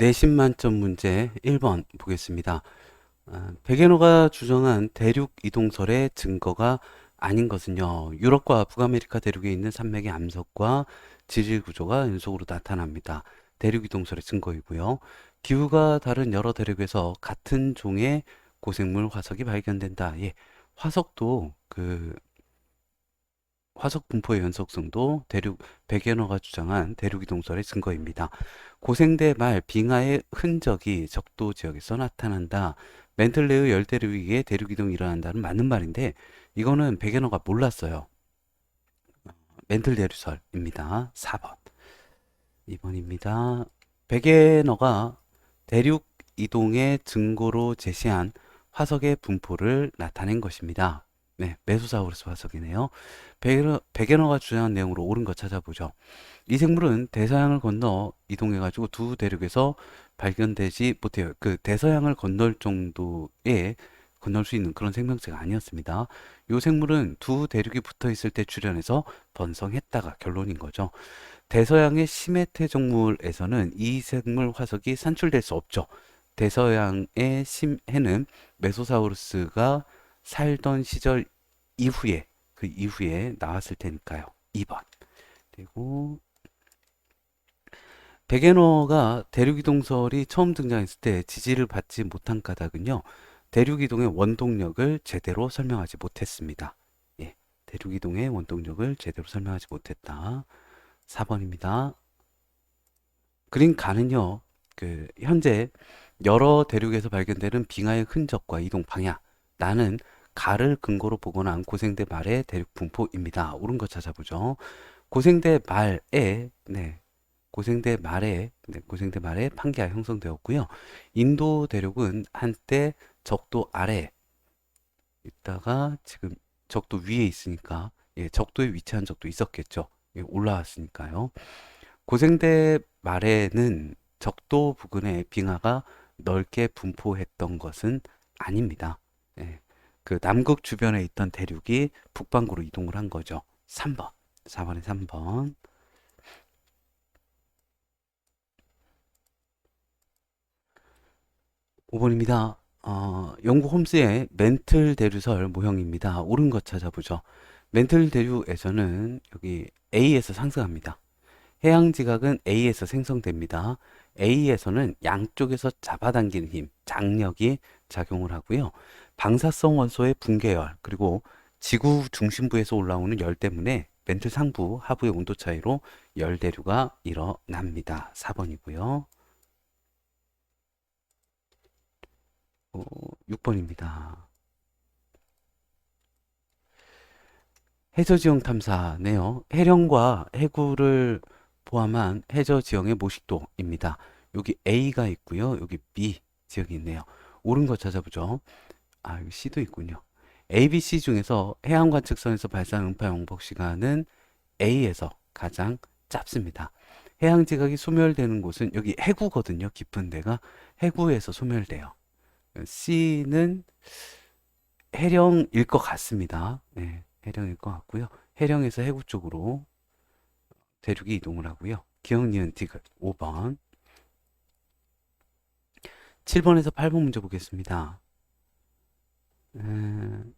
내신 만점 문제 1번 보겠습니다. 아, 베게너가 주장한 대륙 이동설의 증거가 아닌 것은요. 유럽과 북아메리카 대륙에 있는 산맥의 암석과 지질 구조가 연속으로 나타납니다. 대륙 이동설의 증거이고요. 기후가 다른 여러 대륙에서 같은 종의 고생물 화석이 발견된다. 예. 화석도 그 화석 분포의 연속성도 대륙 베게너가 주장한 대륙 이동설의 증거입니다. 고생대 말 빙하의 흔적이 적도 지역에서 나타난다. 멘틀레의 열대류 위에 대륙 이동이 일어난다는 맞는 말인데 이거는 베게너가 몰랐어요. 멘틀 대류설입니다. 4번. 2번입니다. 베게너가 대륙 이동의 증거로 제시한 화석의 분포를 나타낸 것입니다. 네, 메소사우루스 화석이네요. 베게너, 베게너 가 주장한 내용으로 옳은 거 찾아보죠. 이 생물은 대서양을 건너 이동해가지고 두 대륙에서 발견되지 못해요. 그 대서양을 건널 정도의 건널 수 있는 그런 생명체가 아니었습니다. 이 생물은 두 대륙이 붙어 있을 때 출현해서 번성했다가 결론인 거죠. 대서양의 심해태 종물에서는 이 생물 화석이 산출될 수 없죠. 대서양의 심해는 메소사우루스가 살던 시절 이후에 그 이후에 나왔을 테니까요. 2번. 그리고 베게너가 대륙이동설이 처음 등장했을 때 지지를 받지 못한 까닭은요. 대륙이동의 원동력을 제대로 설명하지 못했습니다. 예, 대륙이동의 원동력을 제대로 설명하지 못했다. 4번입니다. 그린 가는요. 그 현재 여러 대륙에서 발견되는 빙하의 흔적과 이동 방향, 나는 가를 근거로 보거나 한 고생대 말의 대륙 분포입니다. 옳은 거 찾아보죠. 고생대 말에 네. 고생대 말에 네, 고생대 말에 판기가 형성되었고요. 인도 대륙은 한때 적도 아래 있다가 지금 적도 위에 있으니까 예, 적도에 위치한 적도 있었겠죠. 예, 올라왔으니까요. 고생대 말에는 적도 부근에 빙하가 넓게 분포했던 것은 아닙니다. 예, 그 남극 주변에 있던 대륙이 북반구로 이동을 한 거죠. 3번. 4번에 3번. 5번입니다. 어, 영국 홈스의 멘틀 대류설 모형입니다. 옳은 것 찾아보죠. 멘틀 대류에서는 여기 A에서 상승합니다. 해양 지각은 A에서 생성됩니다. A에서는 양쪽에서 잡아당기는 힘, 장력이 작용을 하고요. 방사성 원소의 붕괴열, 그리고 지구 중심부에서 올라오는 열 때문에 멘틀 상부, 하부의 온도 차이로 열 대류가 일어납니다. 4번이고요. 어, 6번입니다. 해저지형 탐사네요. 해령과 해구를 포함한 해저지형의 모식도입니다. 여기 A가 있고요. 여기 B 지역이 있네요. 옳은 거 찾아보죠. 아, 여기 C도 있군요. A, B, C 중에서 해양 관측선에서 발사한 음파 영복 시간은 A에서 가장 짧습니다. 해양 지각이 소멸되는 곳은 여기 해구거든요. 깊은 데가 해구에서 소멸돼요. C는 해령일 것 같습니다. 네, 해령일 것 같고요. 해령에서 해구 쪽으로 대륙이 이동을 하고요. 기억, 니은, 디귿 5번 7번에서 8번 문제 보겠습니다. 음,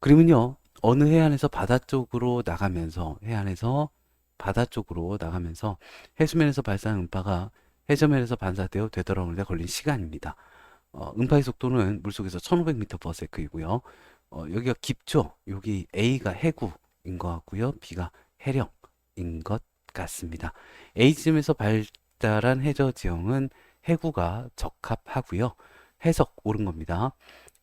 그림은요. 어느 해안에서 바다 쪽으로 나가면서 해안에서 바다 쪽으로 나가면서 해수면에서 발사한 음파가 해저면에서 반사되어 되돌아오는 데 걸린 시간입니다. 어, 음파의 속도는 물속에서 1500m/s이고요. 어, 여기가 깊죠? 여기 A가 해구인 것 같고요. B가 해령인 것 같습니다. A지점에서 발달한 해저 지형은 해구가 적합하고요. 해석 옳은 겁니다.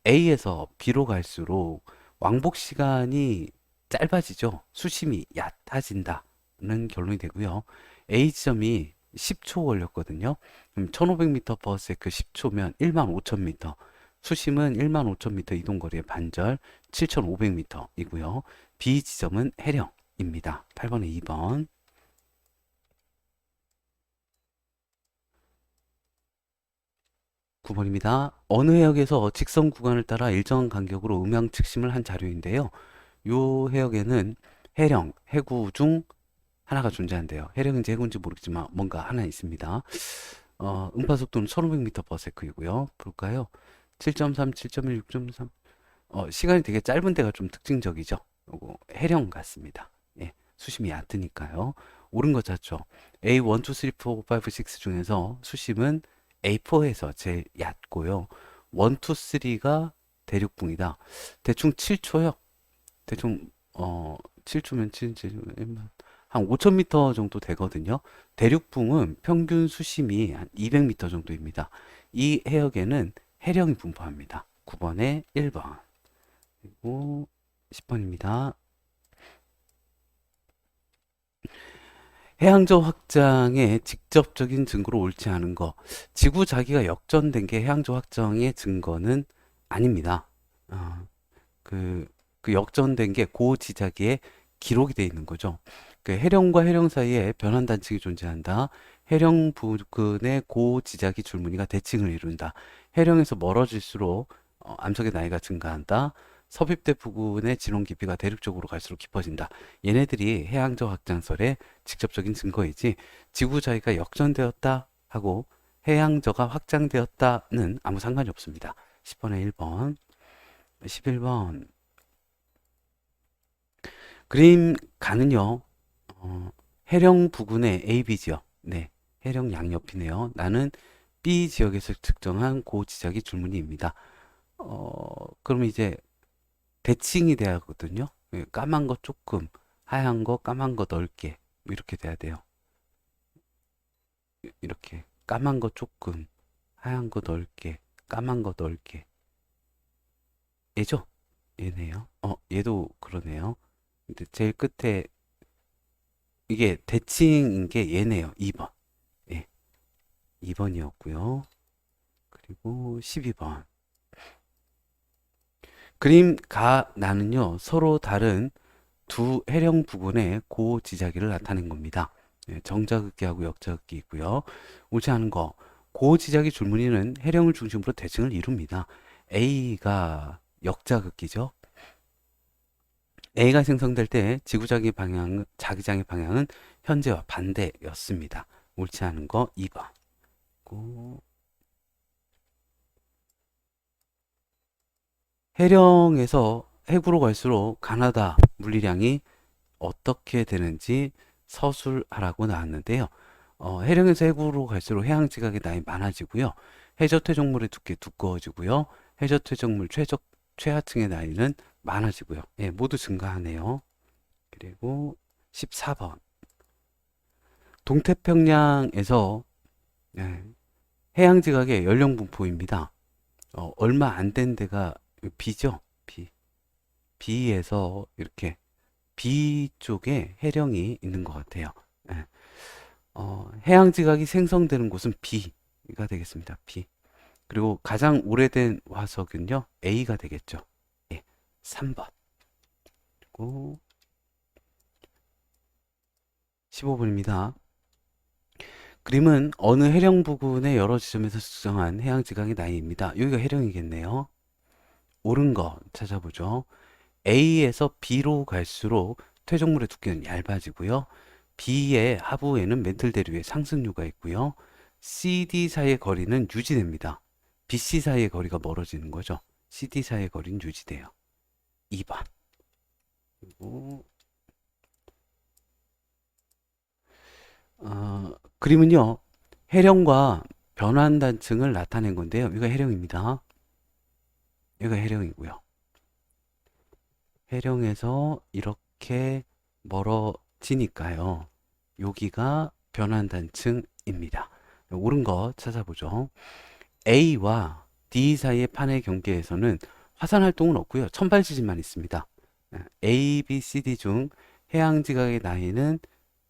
A에서 B로 갈수록 왕복 시간이 짧아지죠. 수심이 얕아진다는 결론이 되고요. A 지점이 10초 걸렸거든요. 그럼 1500m/s 10초면 15,000m. 수심은 15,000m 이동 거리의 반절 7,500m이고요. B 지점은 해령입니다. 8번에 2번. 9번입니다. 어느 해역에서 직선 구간을 따라 일정한 간격으로 음향 측심을 한 자료인데요. 요 해역에는 해령, 해구 중 하나가 존재한대요. 해령인지 해구인지 모르겠지만 뭔가 하나 있습니다. 어, 음파 속도는 1500m/s이고요. 볼까요? 7.3, 7.1, 6.3. 어, 시간이 되게 짧은 데가 좀 특징적이죠. 요거 해령 같습니다. 예, 수심이 얕으니까요. 옳은 거 찾죠. A1, 2, 3, 4, 5, 6 중에서 수심은 A4에서 제일 얕고요. 1, 2, 3가 대륙붕이다. 대충 7초요. 대충 어 7초면 7, 7, 한 5,000m 정도 되거든요. 대륙붕은 평균 수심이 한 200m 정도입니다. 이 해역에는 해령이 분포합니다. 9번에 1번. 그리고 10번입니다. 해양저 확장의 직접적인 증거로 옳지 않은 거. 지구 자기가 역전된 게 해양저 확장의 증거는 아닙니다. 어, 그, 그 역전된 게 고지자기에 기록이 돼 있는 거죠. 그 해령과 해령 사이에 변환 단층이 존재한다. 해령 부근의 고지자기 줄무늬가 대칭을 이룬다. 해령에서 멀어질수록 어, 암석의 나이가 증가한다. 섭입대 부근의 진원 깊이가 대륙 쪽으로 갈수록 깊어진다. 얘네들이 해양저 확장설의 직접적인 증거이지 지구 자기가 역전되었다 하고 해양저가 확장되었다는 아무 상관이 없습니다. 10번에 1번, 11번. 그림 가는요, 어, 해령 부근의 AB 지역, 네, 해령 양옆이네요. 나는 B 지역에서 측정한 고지적이 줄무늬입니다. 어, 그럼 이제 대칭이 돼야 하거든요. 예, 까만 거 조금, 하얀 거, 까만 거 넓게 뭐 이렇게 돼야 돼요. 이- 이렇게 까만 거 조금, 하얀 거 넓게, 까만 거 넓게. 얘죠? 얘네요. 어, 얘도 그러네요. 근데 제일 끝에 이게 대칭인 게 얘네요. 2번. 예. 2번이었고요. 그리고 12번. 그림 가 나는요. 서로 다른 두 해령 부근의 고지자기를 나타낸 겁니다. 예, 정자극기하고 역자극기 있고요. 옳지 않은 거. 고지자기 줄무늬는 해령을 중심으로 대칭을 이룹니다. A가 역자극기죠. A가 생성될 때 지구자기 방향, 자기장의 방향은 현재와 반대였습니다. 옳지 않은 거 2번. 해령에서 해구로 갈수록 가나다 물리량이 어떻게 되는지 서술하라고 나왔는데요. 어, 해령에서 해구로 갈수록 해양 지각의 나이 많아지고요. 해저 퇴적물의 두께 두꺼워지고요. 해저 퇴적물 최적 최하층의 나이는 많아지고요. 예, 모두 증가하네요. 그리고 14번. 동태평양에서 예, 해양 지각의 연령 분포입니다. 어, 얼마 안 된 데가 B죠? B. B에서 이렇게 B 쪽에 해령이 있는 것 같아요. 예. 어, 해양 지각이 생성되는 곳은 B가 되겠습니다. B. 그리고 가장 오래된 화석은요, A가 되겠죠. 예, 3번. 그리고 15번입니다. 그림은 어느 해령 부근의 여러 지점에서 수정한 해양 지각의 나이입니다. 여기가 해령이겠네요. 옳은 거 찾아보죠. A에서 B로 갈수록 퇴적물의 두께는 얇아지고요. B의 하부에는 멘틀 대류의 상승류가 있고요. CD 사이의 거리는 유지됩니다. BC 사이의 거리가 멀어지는 거죠. CD 사이의 거리는 유지돼요. 2번. 그리고 어, 그림은요. 해령과 변환 단층을 나타낸 건데요. 이거 해령입니다. 이거 해령이고요. 해령에서 이렇게 멀어지니까요. 여기가 변환 단층입니다. 옳은 거 찾아보죠. A와 D 사이의 판의 경계에서는 화산 활동은 없고요. 천발 지진만 있습니다. A, B, C, D 중 해양 지각의 나이는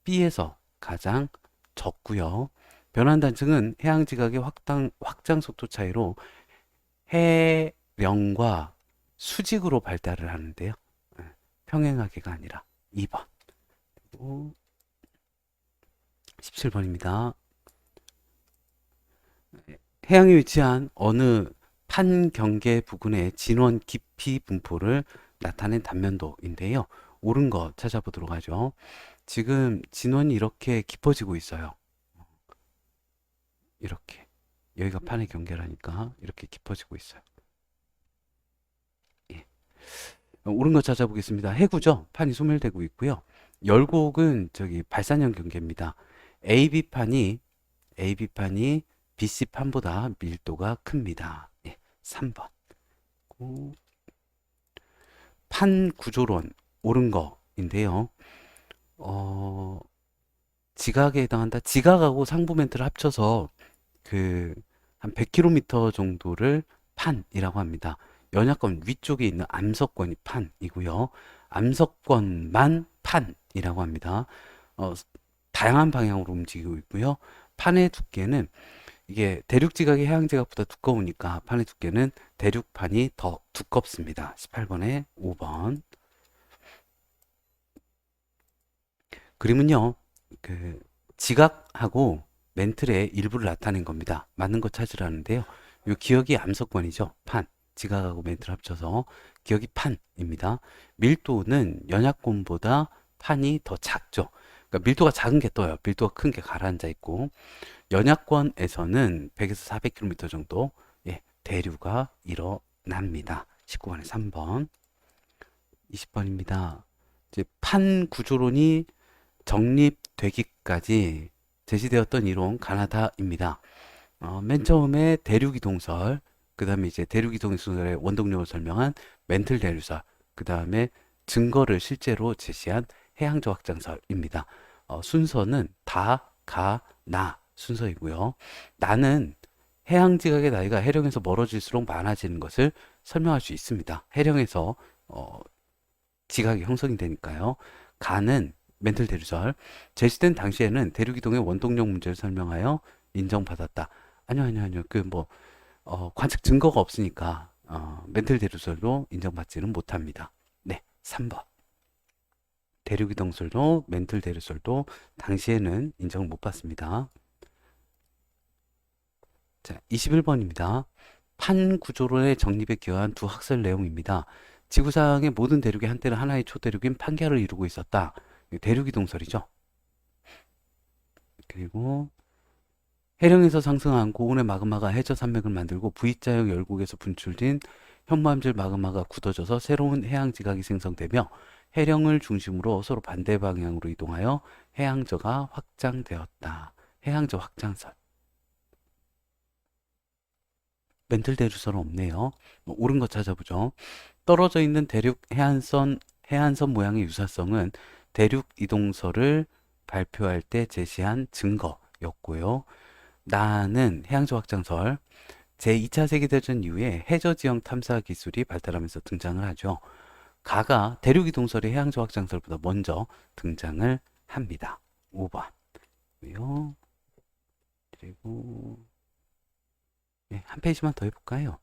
B에서 가장 적고요. 변환 단층은 해양 지각의 확장, 확장 속도 차이로 해 령과 수직으로 발달을 하는데요. 예, 평행하게가 아니라 2번. 그리고 17번입니다. 해양에 위치한 어느 판 경계 부근의 진원 깊이 분포를 나타낸 단면도인데요. 옳은 거 찾아보도록 하죠. 지금 진원이 이렇게 깊어지고 있어요. 이렇게 여기가 판의 경계라니까 이렇게 깊어지고 있어요. 옳은 거 찾아보겠습니다. 해구죠. 판이 소멸되고 있고요. 열곡은 저기 발산형 경계입니다. AB 판이 AB 판이 BC 판보다 밀도가 큽니다. 예, 3번. 고- 판 구조론 옳은 거인데요. 어, 지각에 해당한다. 지각하고 상부 멘트를 합쳐서 그 한 100km 정도를 판이라고 합니다. 연약권 위쪽에 있는 암석권이 판이고요. 암석권만 판이라고 합니다. 어, 다양한 방향으로 움직이고 있고요. 판의 두께는 이게 대륙 지각이 해양 지각보다 두꺼우니까 판의 두께는 대륙판이 더 두껍습니다. 18번에 5번. 그림은요, 그 지각하고 멘틀의 일부를 나타낸 겁니다. 맞는 거 찾으라는데요. 요 기억이 암석권이죠. 판. 지각하고 멘틀 합쳐서 기억이 판입니다. 밀도는 연약권보다 판이 더 작죠. 그러니까 밀도가 작은 게 떠요. 밀도가 큰 게 가라앉아 있고 연약권에서는 100에서 400km 정도 예, 대류가 일어납니다. 19번에 3번. 20번입니다. 이제 판 구조론이 정립되기까지 제시되었던 이론 가나다입니다. 어, 맨 처음에 대륙이동설, 그 다음에 이제 대륙이동설의 원동력을 설명한 멘틀 대류설, 그 다음에 증거를 실제로 제시한 해양조 확장설입니다. 어, 순서는 다, 가, 나 순서이고요. 나는 해양 지각의 나이가 해령에서 멀어질수록 많아지는 것을 설명할 수 있습니다. 해령에서 어, 지각이 형성이 되니까요. 가는 멘틀 대류설 제시된 당시에는 대륙 이동의 원동력 문제를 설명하여 인정받았다. 아니요, 아니요, 아니요. 그뭐 어, 관측 증거가 없으니까 어, 멘틀 대류설로 인정받지는 못합니다. 네, 3번. 대륙 이동설도 멘틀 대류설도 당시에는 인정을 못 받습니다. 자, 21번입니다. 판 구조론의 정립에 기여한 두 학설 내용입니다. 지구상의 모든 대륙이 한때는 하나의 초대륙인 판계를 이루고 있었다. 대륙 이동설이죠. 그리고 해령에서 상승한 고온의 마그마가 해저 산맥을 만들고 V자형 열곡에서 분출된 현무암질 마그마가 굳어져서 새로운 해양 지각이 생성되며 해령을 중심으로 서로 반대 방향으로 이동하여 해양저가 확장되었다. 해양저 확장설. 멘틀 대류설은 없네요. 뭐 옳은 거 찾아보죠. 떨어져 있는 대륙 해안선 해안선 모양의 유사성은 대륙 이동설을 발표할 때 제시한 증거였고요. 나는 해양조 확장설 제2차 세계대전 이후에 해저 지형 탐사 기술이 발달하면서 등장을 하죠. 가가 대륙 이동설이 해양조 확장설보다 먼저 등장을 합니다. 5번. 고요. 그리고 네, 한 페이지만 더 해볼까요?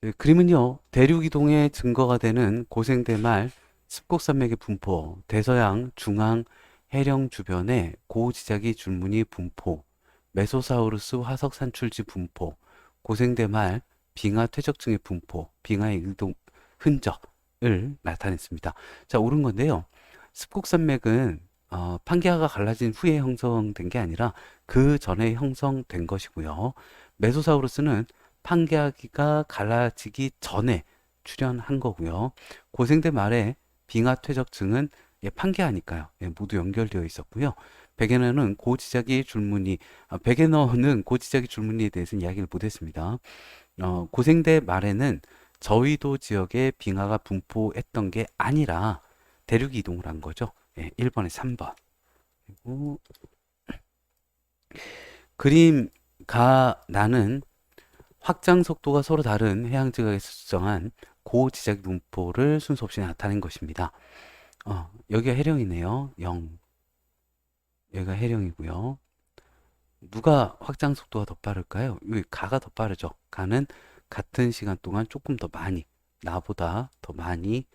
네, 그림은요, 대륙 이동의 증거가 되는 고생대말 습곡산맥의 분포, 대서양 중앙 해령 주변에 고지자기 줄무늬 분포, 메소사우루스 화석 산출지 분포, 고생대말 빙하 퇴적층의 분포, 빙하의 이동 흔적을 나타냈습니다. 자, 옳은 건데요. 습곡산맥은 어, 판게아가 갈라진 후에 형성된 게 아니라 그 전에 형성된 것이고요. 메소사우루스는 판게아기가 갈라지기 전에 출현한 거고요. 고생대 말에 빙하 퇴적층은 예, 판게아니까요. 예, 모두 연결되어 있었고요. 베게너는 고지자기 줄무늬, 아, 베게너는 고지자기 줄무늬에 대해서는 이야기를 못했습니다. 어, 고생대 말에는 저위도 지역에 빙하가 분포했던 게 아니라 대륙이 이동을 한 거죠. 예, 1번에 3번. 그리고 그림 가 나는 확장 속도가 서로 다른 해양 지각에서 수정한 고지자기 분포를 순서 없이 나타낸 것입니다. 어, 여기가 해령이네요. 0. 여기가 해령이고요. 누가 확장 속도가 더 빠를까요? 여기 가가 더 빠르죠. 가는 같은 시간 동안 조금 더 많이, 나보다 더 많이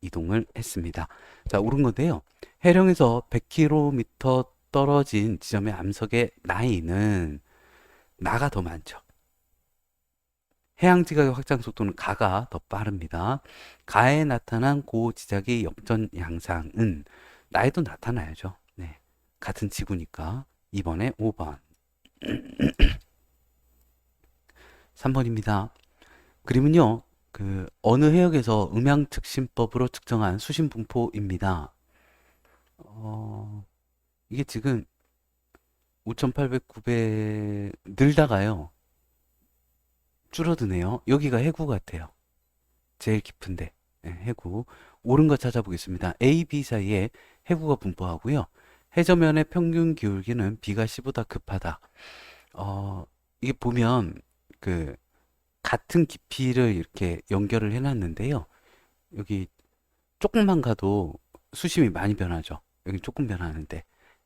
이동을 했습니다. 자, 옳은 건데요. 해령에서 100km 떨어진 지점의 암석의 나이는 나가 더 많죠. 해양 지각의 확장 속도는 가가 더 빠릅니다. 가에 나타난 고지각의 역전 양상은 나에도 나타나야죠. 네. 같은 지구니까 2번에 5번. 3번입니다. 그림은요, 그 어느 해역에서 음양 특심법으로 측정한 수심 분포입니다. 어, 이게 지금 5,800, 900 늘다가요. 줄어드네요. 여기가 해구 같아요. 제일 깊은데. 예, 해구. 옳은 거 찾아보겠습니다. A, B 사이에 해구가 분포하고요. 해저면의 평균 기울기는 B가 C보다 급하다. 어, 이게 보면 그 같은 깊이를 이렇게 연결을 해놨는데요. 여기 조금만 가도 수심이 많이 변하죠. 여기 조금 변하는데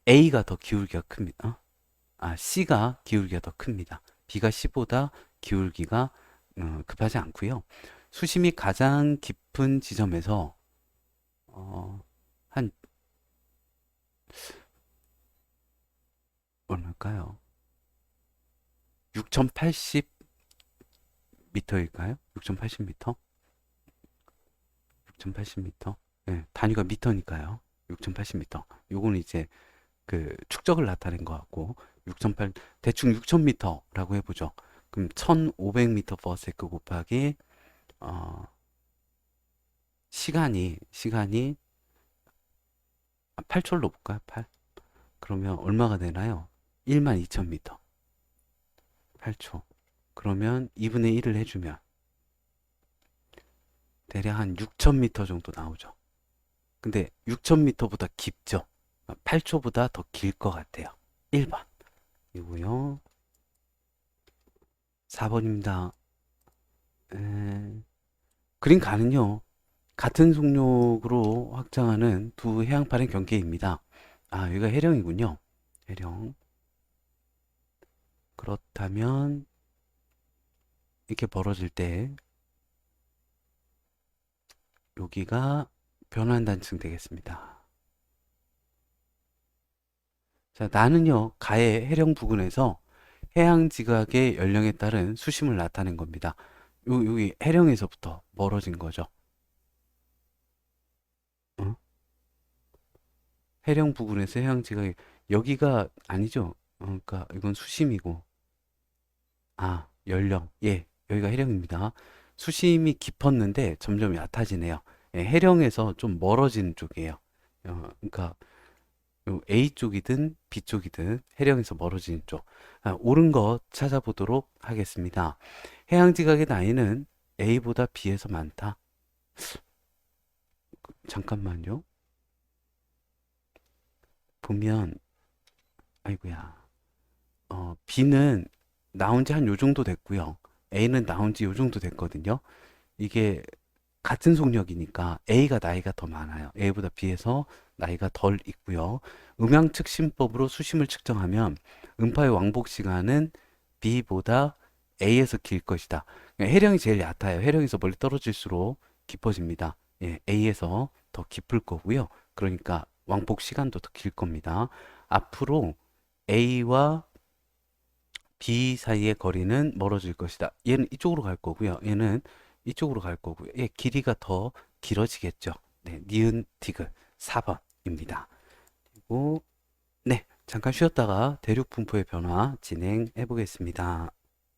A가 더 기울기가 큽니다. 어? 아, C가 기울기가 더 큽니다. B가 C보다 기울기가 어, 급하지 않고요. 수심이 가장 깊은 지점에서 어, 한 얼마일까요? 6080 미터일까요? 6080m? 6080m? 네, 단위가 미터니까요. 6080m. 요거는 이제 그 축적을 나타낸 것 같고 6008 대충 6000m라고 해보죠. 그럼 1500m per second 곱하기 어, 시간이 시간이 8초로 볼까요? 8. 그러면 얼마가 되나요? 12,000m. 8초. 그러면 2분의 1을 해주면 대략 한 6,000m 정도 나오죠. 근데 6,000m보다 깊죠. 8초보다 더 길 것 같아요. 1번. 이고요. 4번입니다. 에... 그림 가는요. 같은 속력으로 확장하는 두 해양판의 경계입니다. 아, 여기가 해령이군요. 해령. 그렇다면 이렇게 벌어질 때 여기가 변환 단층 되겠습니다. 자, 나는요, 가해 해령 부근에서 해양 지각의 연령에 따른 수심을 나타낸 겁니다. 요, 여기 해령에서부터 멀어진 거죠. 어? 해령 부근에서 해양 지각이 여기가 아니죠. 어, 그러니까 이건 수심이고 아, 연령. 예, 여기가 해령입니다. 수심이 깊었는데 점점 얕아지네요. 예, 해령에서 좀 멀어진 쪽이에요. 어, 그러니까 요 A 쪽이든 B 쪽이든 해령에서 멀어지는 쪽. 아, 옳은 거 찾아보도록 하겠습니다. 해양 지각의 나이는 A보다 B에서 많다. 잠깐만요. 보면 아이고야. 어, B는 나온 지 한 요 정도 됐고요. A는 나온 지 요 정도 됐거든요. 이게 같은 속력이니까 A가 나이가 더 많아요. A보다 B에서 나이가 덜 있고요. 음양 측 심법으로 수심을 측정하면 음파의 왕복 시간은 B보다 A에서 길 것이다. 그러니까 해령이 제일 얕아요. 해령에서 멀리 떨어질수록 깊어집니다. 예, A에서 더 깊을 거고요. 그러니까 왕복 시간도 더 길 겁니다. 앞으로 A와 B 사이의 거리는 멀어질 것이다. 얘는 이쪽으로 갈 거고요. 얘는 이쪽으로 갈 거고요. 얘 길이가 더 길어지겠죠. 네, 니은 디귿 4번입니다. 그리고 네, 잠깐 쉬었다가 대륙 분포의 변화 진행해 보겠습니다.